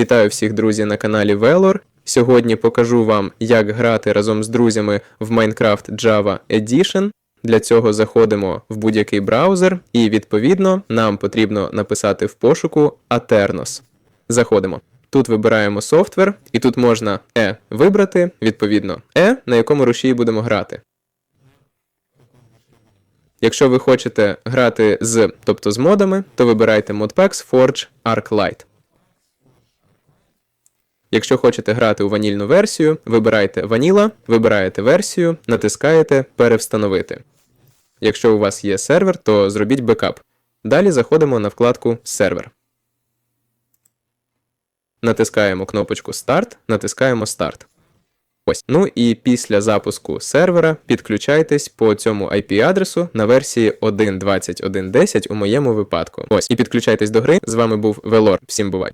Вітаю всіх друзі на каналі Velor. Сьогодні покажу вам, як грати разом з друзями в Minecraft Java Edition. Для цього заходимо в будь-який браузер, і відповідно нам потрібно написати в пошуку Aternos. Заходимо. Тут вибираємо софтвер, і тут можна E вибрати, відповідно, E, на якому рушії будемо грати. Якщо ви хочете грати з, тобто з модами, то вибирайте Modpacks Forge ArcLight. Якщо хочете грати у ванільну версію, вибирайте Vanilla, вибираєте версію, натискаєте Перевстановити. Якщо у вас є сервер, то зробіть бекап. Далі заходимо на вкладку Сервер. Натискаємо кнопочку Старт, натискаємо Старт. Ось. Ну і після запуску сервера підключайтесь по цьому IP-адресу на версії 1.21.10 у моєму випадку. Ось і підключайтесь до гри. З вами був Велор. Всім бувай!